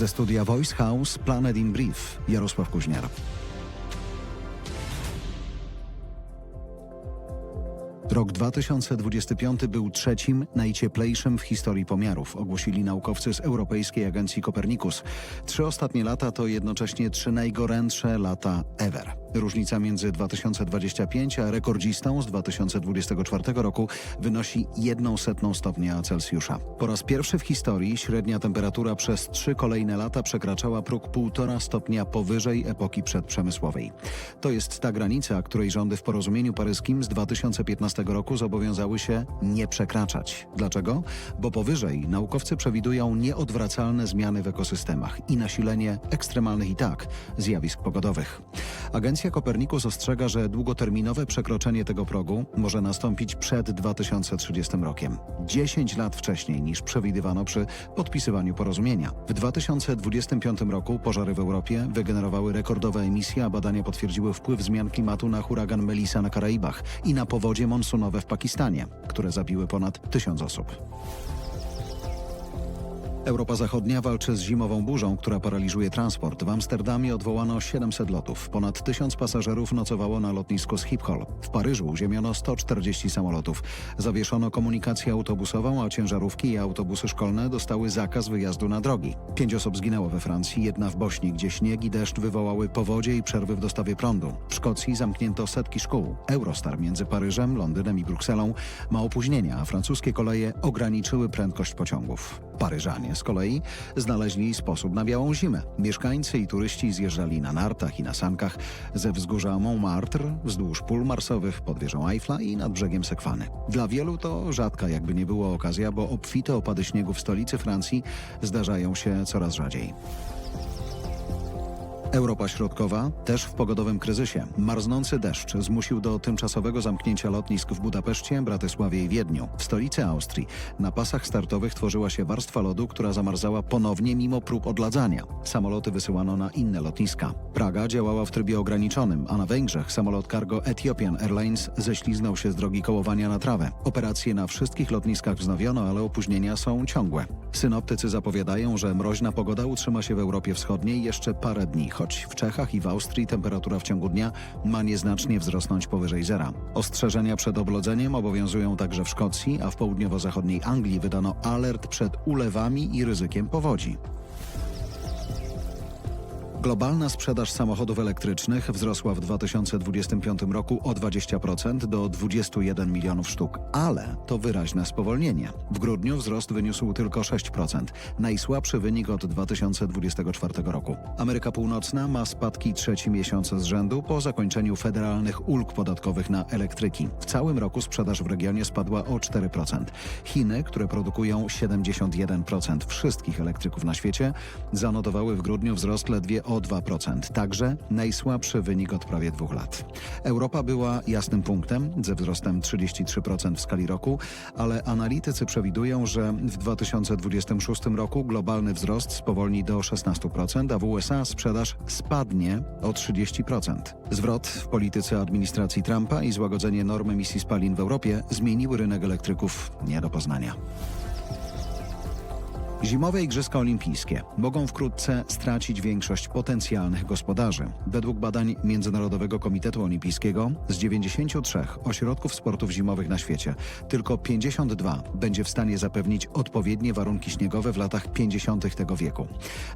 Ze studia Voice House Planet in Brief Jarosław Kuźniar. Rok 2025 był trzecim najcieplejszym w historii pomiarów, ogłosili naukowcy z Europejskiej Agencji Copernicus. Trzy ostatnie lata to jednocześnie trzy najgorętsze lata ever. Różnica między 2025 a rekordzistą z 2024 roku wynosi 1 setną stopnia Celsjusza. Po raz pierwszy w historii średnia temperatura przez trzy kolejne lata przekraczała próg 1,5 stopnia powyżej epoki przedprzemysłowej. To jest ta granica, której rządy w porozumieniu paryskim z 2015 roku zobowiązały się nie przekraczać. Dlaczego? Bo powyżej naukowcy przewidują nieodwracalne zmiany w ekosystemach i nasilenie ekstremalnych i tak zjawisk pogodowych. Agencja Kopernikus ostrzega, że długoterminowe przekroczenie tego progu może nastąpić przed 2030 rokiem. 10 lat wcześniej niż przewidywano przy podpisywaniu porozumienia. W 2025 roku pożary w Europie wygenerowały rekordowe emisje, a badania potwierdziły wpływ zmian klimatu na huragan Melissa na Karaibach i na powodzie monsunowe w Pakistanie, które zabiły ponad tysiąc osób. Europa Zachodnia walczy z zimową burzą, która paraliżuje transport. W Amsterdamie odwołano 700 lotów. Ponad 1000 pasażerów nocowało na lotnisku Schiphol. W Paryżu uziemiono 140 samolotów. Zawieszono komunikację autobusową, a ciężarówki i autobusy szkolne dostały zakaz wyjazdu na drogi. Pięć osób zginęło we Francji, jedna w Bośni, gdzie śnieg i deszcz wywołały powodzie i przerwy w dostawie prądu. W Szkocji zamknięto setki szkół. Eurostar między Paryżem, Londynem i Brukselą ma opóźnienia, a francuskie koleje ograniczyły prędkość pociągów. Paryżanie z kolei znaleźli sposób na białą zimę. Mieszkańcy i turyści zjeżdżali na nartach i na sankach ze wzgórza Montmartre, wzdłuż pól marsowych pod wieżą Eiffla i nad brzegiem Sekwany. Dla wielu to rzadka jakby nie było okazja, bo obfite opady śniegu w stolicy Francji zdarzają się coraz rzadziej. Europa Środkowa też w pogodowym kryzysie. Marznący deszcz zmusił do tymczasowego zamknięcia lotnisk w Budapeszcie, Bratysławie i Wiedniu. W stolicy Austrii na pasach startowych tworzyła się warstwa lodu, która zamarzała ponownie mimo prób odladzania. Samoloty wysyłano na inne lotniska. Praga działała w trybie ograniczonym, a na Węgrzech samolot cargo Ethiopian Airlines ześliznął się z drogi kołowania na trawę. Operacje na wszystkich lotniskach wznowiono, ale opóźnienia są ciągłe. Synoptycy zapowiadają, że mroźna pogoda utrzyma się w Europie Wschodniej jeszcze parę dni, choć w Czechach i w Austrii temperatura w ciągu dnia ma nieznacznie wzrosnąć powyżej zera. Ostrzeżenia przed oblodzeniem obowiązują także w Szkocji, a w południowo-zachodniej Anglii wydano alert przed ulewami i ryzykiem powodzi. Globalna sprzedaż samochodów elektrycznych wzrosła w 2025 roku o 20% do 21 milionów sztuk, ale to wyraźne spowolnienie. W grudniu wzrost wyniósł tylko 6%, najsłabszy wynik od 2024 roku. Ameryka Północna ma spadki trzeci miesiąc z rzędu po zakończeniu federalnych ulg podatkowych na elektryki. W całym roku sprzedaż w regionie spadła o 4%. Chiny, które produkują 71% wszystkich elektryków na świecie, zanotowały w grudniu wzrost ledwie o 2%, także najsłabszy wynik od prawie dwóch lat. Europa była jasnym punktem ze wzrostem 33% w skali roku, ale analitycy przewidują, że w 2026 roku globalny wzrost spowolni do 16%, a w USA sprzedaż spadnie o 30%. Zwrot w polityce administracji Trumpa i złagodzenie norm emisji spalin w Europie zmieniły rynek elektryków nie do poznania. Zimowe Igrzyska Olimpijskie mogą wkrótce stracić większość potencjalnych gospodarzy. Według badań Międzynarodowego Komitetu Olimpijskiego z 93 ośrodków sportów zimowych na świecie tylko 52 będzie w stanie zapewnić odpowiednie warunki śniegowe w latach 50. tego wieku.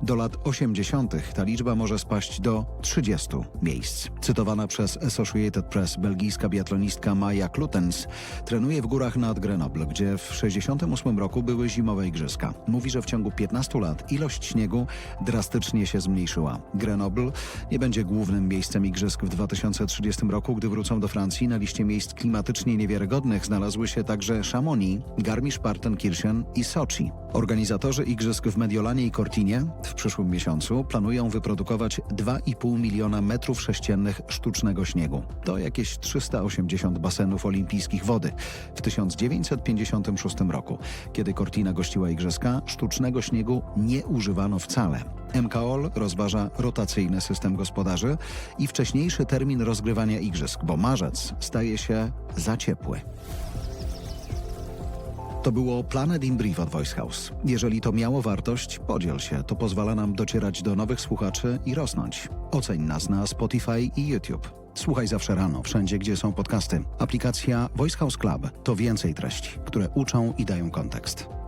Do lat 80. ta liczba może spaść do 30 miejsc. Cytowana przez Associated Press belgijska biatlonistka Maja Klutens trenuje w górach nad Grenoble, gdzie w 68 roku były zimowe igrzyska. Mówi, że w ciągu 15 lat ilość śniegu drastycznie się zmniejszyła. Grenoble nie będzie głównym miejscem igrzysk w 2030 roku, gdy wrócą do Francji. Na liście miejsc klimatycznie niewiarygodnych znalazły się także Chamonix, Garmisch-Partenkirchen i Soczi. Organizatorzy igrzysk w Mediolanie i Cortinie w przyszłym miesiącu planują wyprodukować 2,5 miliona metrów sześciennych sztucznego śniegu. To jakieś 380 basenów olimpijskich wody. W 1956 roku, kiedy Cortina gościła igrzyska, sztucznego śniegu nie używano wcale. MKOL rozważa rotacyjny system gospodarzy i wcześniejszy termin rozgrywania igrzysk, bo marzec staje się za ciepły. To było Planet in Brief od Voice House. Jeżeli to miało wartość, podziel się. To pozwala nam docierać do nowych słuchaczy i rosnąć. Oceń nas na Spotify i YouTube. Słuchaj zawsze rano, wszędzie gdzie są podcasty. Aplikacja Voice House Club to więcej treści, które uczą i dają kontekst.